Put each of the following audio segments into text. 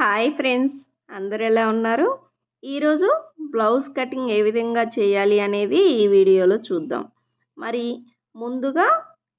Hi friends అందరు ఎలా ఉన్నారు? ఈరోజు బ్లౌజ్ కటింగ్ ఏ విధంగా చేయాలి అనేది ఈ వీడియోలో చూద్దాం. మరి ముందుగా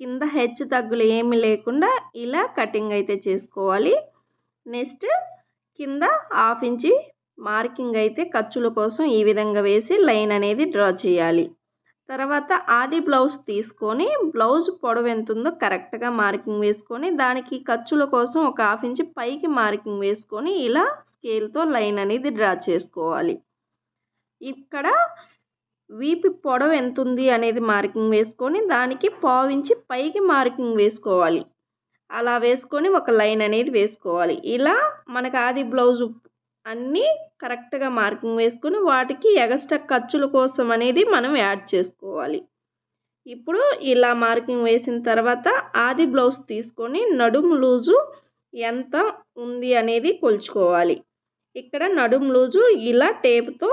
కింద హెచ్చు తగ్గులు ఏమి లేకుండా ఇలా కటింగ్ అయితే చేసుకోవాలి. నెక్స్ట్ కింద హాఫ్ ఇంచి మార్కింగ్ అయితే ఖర్చుల కోసం ఈ విధంగా వేసి లైన్ అనేది డ్రా చేయాలి. తర్వాత ఆది బ్లౌజ్ తీసుకొని బ్లౌజ్ పొడవు ఎంత ఉందో కరెక్ట్గా మార్కింగ్ వేసుకొని దానికి ఖర్చుల కోసం ఒక హాఫ్ ఇంచ్ పైకి మార్కింగ్ వేసుకొని ఇలా స్కేల్తో లైన్ అనేది డ్రా చేసుకోవాలి. ఇక్కడ వీపి పొడవు ఎంత ఉంది అనేది మార్కింగ్ వేసుకొని దానికి పావించి పైకి మార్కింగ్ వేసుకోవాలి. అలా వేసుకొని ఒక లైన్ అనేది వేసుకోవాలి. ఇలా మనకు ఆది బ్లౌజ్ అన్నీ కరెక్ట్గా మార్కింగ్ వేసుకొని వాటికి ఎగస్ట్రా ఖర్చుల కోసం అనేది మనం యాడ్ చేసుకోవాలి. ఇప్పుడు ఇలా మార్కింగ్ వేసిన తర్వాత ఆది బ్లౌజ్ తీసుకొని నడుము లూజు ఎంత ఉంది అనేది కొలుచుకోవాలి. ఇక్కడ నడుము లూజు ఇలా టేప్తో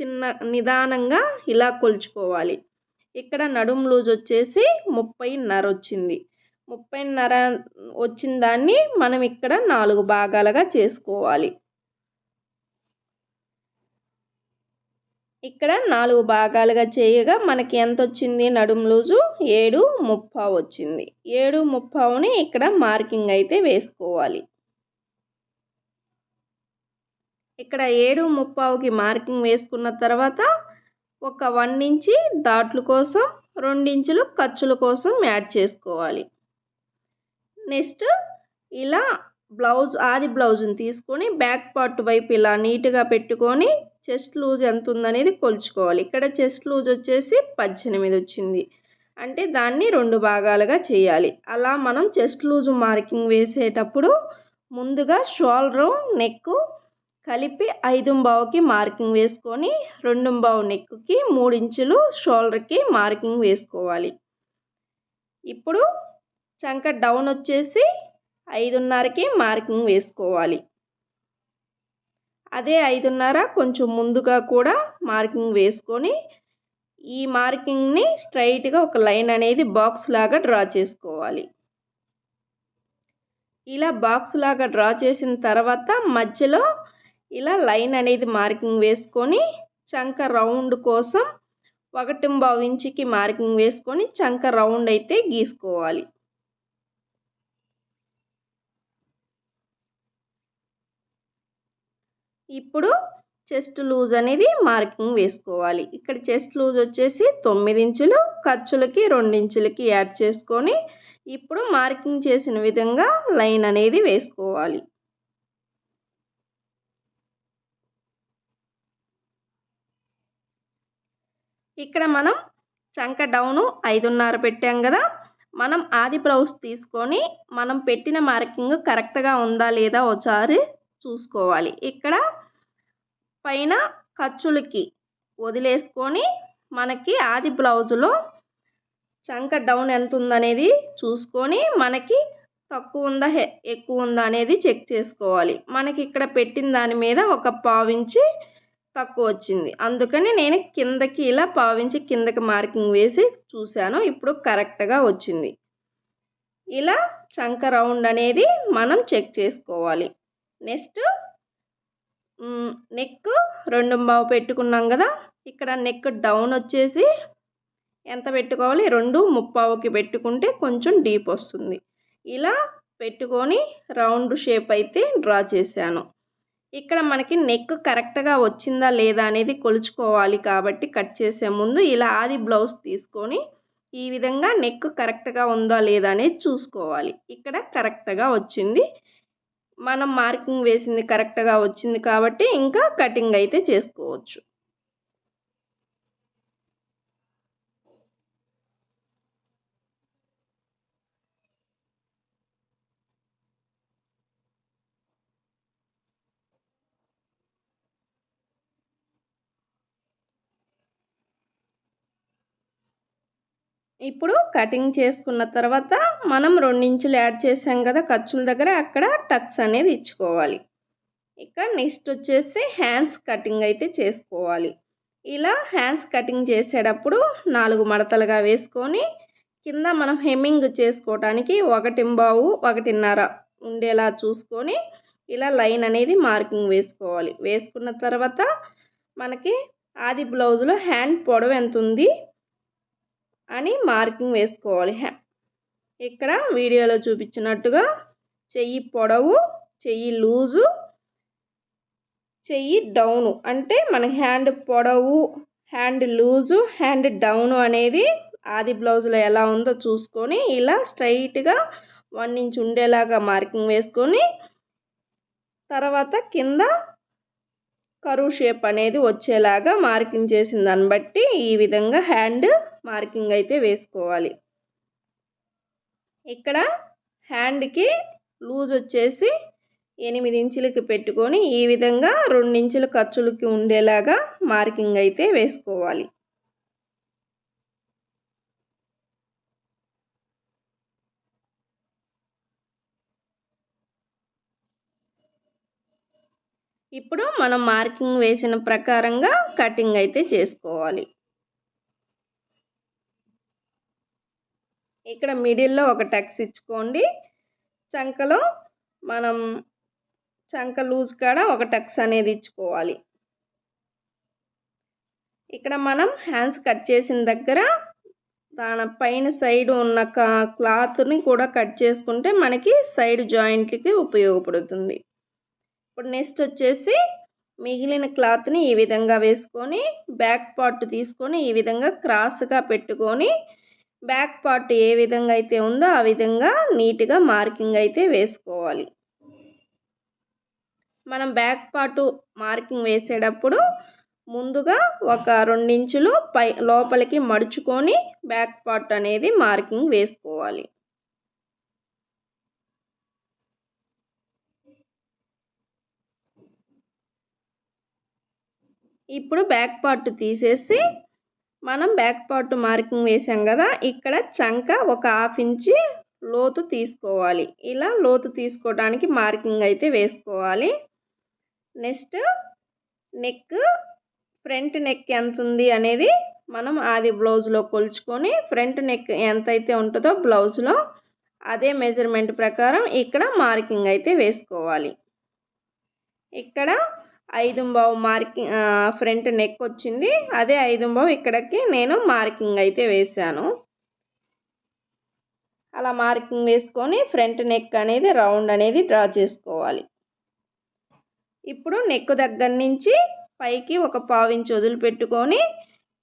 చిన్న నిదానంగా ఇలా కొలుచుకోవాలి. ఇక్కడ నడుము లూజ్ వచ్చేసి ముప్పైన్నర వచ్చింది. ముప్పైన్నర వచ్చిన దాన్ని మనం ఇక్కడ నాలుగు భాగాలుగా చేసుకోవాలి. ఇక్కడ నాలుగు భాగాలుగా చేయగా మనకి ఎంత వచ్చింది నడుము లూజు ఏడు ముప్పావు వచ్చింది. ఏడు ముప్పావుని ఇక్కడ మార్కింగ్ అయితే వేసుకోవాలి. ఇక్కడ ఏడు ముప్పావుకి మార్కింగ్ వేసుకున్న తర్వాత ఒక వన్ ఇంచి డాట్లు కోసం రెండించులు ఖర్చుల కోసం యాడ్ చేసుకోవాలి. నెక్స్ట్ ఇలా బ్లౌజ్ ఆది బ్లౌజ్ని తీసుకొని బ్యాక్ పార్ట్ వైపు ఇలా నీట్గా పెట్టుకొని చెస్ట్ లూజ్ ఎంత ఉందనేది కొలుచుకోవాలి. ఇక్కడ చెస్ట్ లూజ్ వచ్చేసి పద్దెనిమిది వచ్చింది. అంటే దాన్ని రెండు భాగాలుగా చేయాలి. అలా మనం చెస్ట్ లూజ్ మార్కింగ్ వేసేటప్పుడు ముందుగా షోల్డర్ నెక్ కలిపి ఐదుంబావుకి మార్కింగ్ వేసుకొని రెండుంబావు నెక్కి మూడించులు షోల్డర్కి మార్కింగ్ వేసుకోవాలి. ఇప్పుడు చంక డౌన్ వచ్చేసి ఐదున్నరకి మార్కింగ్ వేసుకోవాలి. అదే ఐదున్నర కొంచెం ముందుగా కూడా మార్కింగ్ వేసుకొని ఈ మార్కింగ్ని స్ట్రైట్గా ఒక లైన్ అనేది బాక్స్ లాగా డ్రా చేసుకోవాలి. ఇలా బాక్స్ లాగా డ్రా చేసిన తర్వాత మధ్యలో ఇలా లైన్ అనేది మార్కింగ్ వేసుకొని చంక రౌండ్ కోసం ఒకటి బావు ఇంచుకి మార్కింగ్ వేసుకొని చంక రౌండ్ అయితే గీసుకోవాలి. ఇప్పుడు చెస్ట్ లూజ్ అనేది మార్కింగ్ వేసుకోవాలి. ఇక్కడ చెస్ట్ లూజ్ వచ్చేసి తొమ్మిది ఇంచులు ఖర్చులకి రెండించులకి యాడ్ చేసుకొని ఇప్పుడు మార్కింగ్ చేసిన విధంగా లైన్ అనేది వేసుకోవాలి. ఇక్కడ మనం చంక డౌను ఐదున్నర పెట్టాం కదా మనం ఆది బ్లౌజ్ తీసుకొని మనం పెట్టిన మార్కింగ్ కరెక్ట్గా ఉందా లేదా ఒకసారి చూసుకోవాలి. ఇక్కడ పైన ఖర్చులకి వదిలేసుకొని మనకి ఆది బ్లౌజులో చంక డౌన్ ఎంత ఉందనేది చూసుకొని మనకి తక్కువ ఉందా ఎక్కువ ఉందా అనేది చెక్ చేసుకోవాలి. మనకి ఇక్కడ పెట్టిన దాని మీద ఒక పావించి తక్కువ వచ్చింది. అందుకని నేను కిందకి ఇలా పావించి కిందకి మార్కింగ్ వేసి చూశాను. ఇప్పుడు కరెక్ట్గా వచ్చింది. ఇలా చంక రౌండ్ అనేది మనం చెక్ చేసుకోవాలి. నెక్స్ట్ నెక్ రెండు బావు పెట్టుకున్నాం కదా. ఇక్కడ నెక్ డౌన్ వచ్చేసి ఎంత పెట్టుకోవాలి? రెండు ముప్పావుకి పెట్టుకుంటే కొంచెం డీప్ వస్తుంది. ఇలా పెట్టుకొని రౌండ్ షేప్ అయితే డ్రా చేశాను. ఇక్కడ మనకి నెక్ కరెక్ట్గా వచ్చిందా లేదా అనేది కొలుచుకోవాలి కాబట్టి కట్ చేసే ముందు ఇలా ఆది బ్లౌజ్ తీసుకొని ఈ విధంగా నెక్ కరెక్ట్గా ఉందా లేదా అనేది చూసుకోవాలి. ఇక్కడ కరెక్ట్గా వచ్చింది. మనం మార్కింగ్ వేసింది కరెక్ట్గా వచ్చింది కాబట్టి ఇంకా కటింగ్ అయితే చేసుకోవచ్చు. ఇప్పుడు కటింగ్ చేసుకున్న తర్వాత మనం రెండించులు యాడ్ చేసాం కదా ఖర్చుల దగ్గర అక్కడ టక్స్ అనేది ఇచ్చుకోవాలి. ఇక నెక్స్ట్ వచ్చేసి హ్యాండ్స్ కటింగ్ అయితే చేసుకోవాలి. ఇలా హ్యాండ్స్ కటింగ్ చేసేటప్పుడు నాలుగు మడతలుగా వేసుకొని కింద మనం హెమ్మింగ్ చేసుకోవటానికి ఒకటి బావు ఒకటిన్నర ఉండేలా చూసుకొని ఇలా లైన్ అనేది మార్కింగ్ వేసుకోవాలి. వేసుకున్న తర్వాత మనకి ఆది బ్లౌజ్లో హ్యాండ్ పొడవు ఎంత ఉంది? అని మార్కింగ్ వేసుకోవాలి. ఇక్కడ వీడియోలో చూపించినట్టుగా చెయ్యి పొడవు చెయ్యి లూజు చెయ్యి డౌను. అంటే మన హ్యాండ్ పొడవు హ్యాండ్ లూజు హ్యాండ్ డౌను అనేది ఆది బ్లౌజ్లో ఎలా ఉందో చూసుకొని ఇలా స్ట్రైట్గా వన్ ఇంచ్ ఉండేలాగా మార్కింగ్ వేసుకొని తర్వాత కింద కరువు షేప్ అనేది వచ్చేలాగా మార్కింగ్ చేసిన దాన్ని బట్టి ఈ విధంగా హ్యాండ్ మార్కింగ్ అయితే వేసుకోవాలి. ఇక్కడ హ్యాండ్కి లూజ్ వచ్చేసి ఎనిమిది ఇంచులకి పెట్టుకొని ఈ విధంగా రెండించుల ఖర్చులకి ఉండేలాగా మార్కింగ్ అయితే వేసుకోవాలి. ఇప్పుడు మనం మార్కింగ్ వేసిన ప్రకారంగా కటింగ్ అయితే చేసుకోవాలి. ఇక్కడ మిడిల్లో ఒక టక్స్ ఇచ్చుకోండి. చంకలో మనం చంక లూజ్ కాడ ఒక టక్స్ అనేది ఇచ్చుకోవాలి. ఇక్కడ మనం హ్యాండ్స్ కట్ చేసిన దగ్గర దాని పైన సైడ్ ఉన్న క్లాత్ని కూడా కట్ చేసుకుంటే మనకి సైడ్ జాయింట్లకి ఉపయోగపడుతుంది. ఇప్పుడు నెక్స్ట్ వచ్చేసి మిగిలిన క్లాత్ని ఈ విధంగా వేసుకొని బ్యాక్ పార్ట్ తీసుకొని ఈ విధంగా క్రాస్గా పెట్టుకొని బ్యాక్ పార్ట్ ఏ విధంగా అయితే ఉందో ఆ విధంగా నీట్గా మార్కింగ్ అయితే వేసుకోవాలి. మనం బ్యాక్ పార్ట్ మార్కింగ్ వేసేటప్పుడు ముందుగా ఒక రెండించులు పై లోపలికి మడుచుకొని బ్యాక్ పార్ట్ అనేది మార్కింగ్ వేసుకోవాలి. ఇప్పుడు బ్యాక్ పార్ట్ తీసేసి మనం బ్యాక్ పార్ట్ మార్కింగ్ వేసాం కదా ఇక్కడ చంక ఒక హాఫ్ ఇంచి లోతు తీసుకోవాలి. ఇలా లోతు తీసుకోవడానికి మార్కింగ్ అయితే వేసుకోవాలి. నెక్స్ట్ నెక్ ఫ్రంట్ నెక్ ఎంత ఉంది అనేది మనం ఆది బ్లౌజ్లో కొలుచుకొని ఫ్రంట్ నెక్ ఎంత అయితే ఉంటుందో బ్లౌజ్లో అదే మెజర్మెంట్ ప్రకారం ఇక్కడ మార్కింగ్ అయితే వేసుకోవాలి. ఇక్కడ ఐదుంబావు మార్కింగ్ ఫ్రంట్ నెక్ వచ్చింది. అదే ఐదుంబావు ఇక్కడికి నేను మార్కింగ్ అయితే వేశాను. అలా మార్కింగ్ వేసుకొని ఫ్రంట్ నెక్ అనేది రౌండ్ అనేది డ్రా చేసుకోవాలి. ఇప్పుడు నెక్ దగ్గర నుంచి పైకి ఒక పావించి వదిలిపెట్టుకొని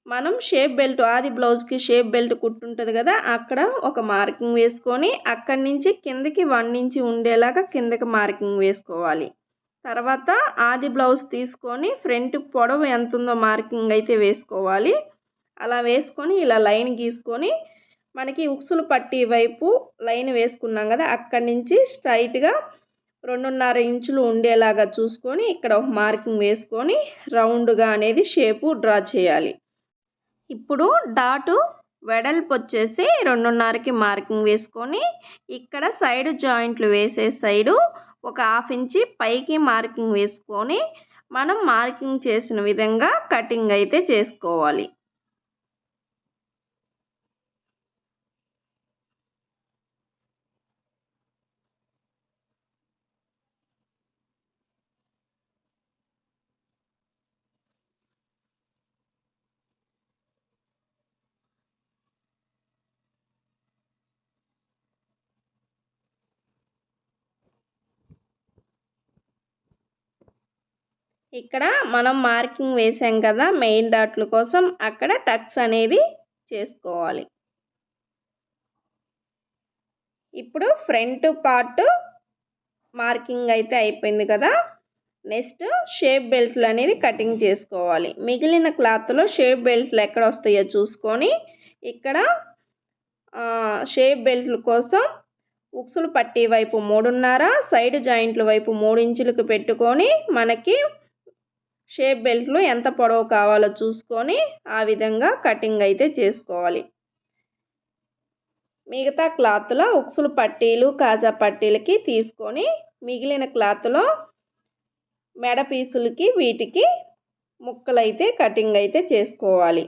మనం షేప్ బెల్ట్ ఆది బ్లౌజ్కి షేప్ బెల్ట్ కుట్టుంటుంది కదా అక్కడ ఒక మార్కింగ్ వేసుకొని అక్కడి నుంచి కిందకి వన్ ఇంచి ఉండేలాగా కిందకి మార్కింగ్ వేసుకోవాలి. తర్వాత ఆది బ్లౌజ్ తీసుకొని ఫ్రంట్ పొడవు ఎంత ఉందో మార్కింగ్ అయితే వేసుకోవాలి. అలా వేసుకొని ఇలా లైన్ గీసుకొని మనకి ఉక్సులు పట్టి వైపు లైన్ వేసుకున్నాం కదా అక్కడి నుంచి స్ట్రైట్గా రెండున్నర ఇంచులు ఉండేలాగా చూసుకొని ఇక్కడ ఒక మార్కింగ్ వేసుకొని రౌండ్గా అనేది షేపు డ్రా చేయాలి. ఇప్పుడు డాటు వెడల్పు వచ్చేసి రెండున్నరకి మార్కింగ్ వేసుకొని ఇక్కడ సైడ్ జాయింట్లు వేసే సైడు ఒక హాఫ్ ఇంచి పైకి మార్కింగ్ వేసుకొని మనం మార్కింగ్ చేసిన విధంగా కటింగ్ అయితే చేసుకోవాలి. ఇక్కడ మనం మార్కింగ్ వేసాం కదా మెయిన్ డాట్ల కోసం అక్కడ టక్స్ అనేది చేసుకోవాలి. ఇప్పుడు ఫ్రంట్ పార్ట్ మార్కింగ్ అయితే అయిపోయింది కదా నెక్స్ట్ షేప్ బెల్ట్లు అనేది కటింగ్ చేసుకోవాలి. మిగిలిన క్లాత్లో షేప్ బెల్ట్లు ఎక్కడ వస్తాయో చూసుకొని ఇక్కడ షేప్ బెల్ట్ల కోసం ఉక్సులు పట్టి వైపు మూడున్నర సైడ్ జాయింట్ల వైపు మూడు ఇంచులకు పెట్టుకొని మనకి షేప్ బెల్ట్లు ఎంత పొడవు కావాలో చూసుకొని ఆ విధంగా కటింగ్ అయితే చేసుకోవాలి. మిగతా క్లాత్లో ఉక్సులు పట్టీలు కాజా పట్టీలకి తీసుకొని మిగిలిన క్లాత్లో మెడ పీసులకి వీటికి ముక్కలైతే కటింగ్ అయితే చేసుకోవాలి.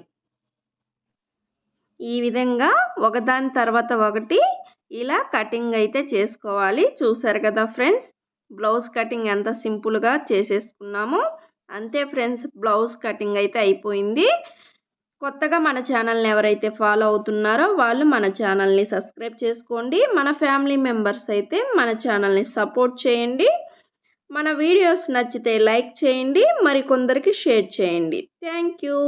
ఈ విధంగా ఒకదాని తర్వాత ఒకటి ఇలా కటింగ్ అయితే చేసుకోవాలి. చూసారు కదా ఫ్రెండ్స్ బ్లౌజ్ కటింగ్ ఎంత సింపుల్గా చేసేసుకున్నామో అంతే ఫ్రెండ్స్ బ్లౌజ్ కటింగ్ అయితే అయిపోయింది. కొత్తగా మన ఛానల్ని ఎవరైతే ఫాలో అవుతున్నారో వాళ్ళు మన ఛానల్ని సబ్స్క్రైబ్ చేసుకోండి. మన ఫ్యామిలీ మెంబర్స్ అయితే మన ఛానల్ని సపోర్ట్ చేయండి. మన వీడియోస్ నచ్చితే లైక్ చేయండి. మరి కొందరికి షేర్ చేయండి. Thank you.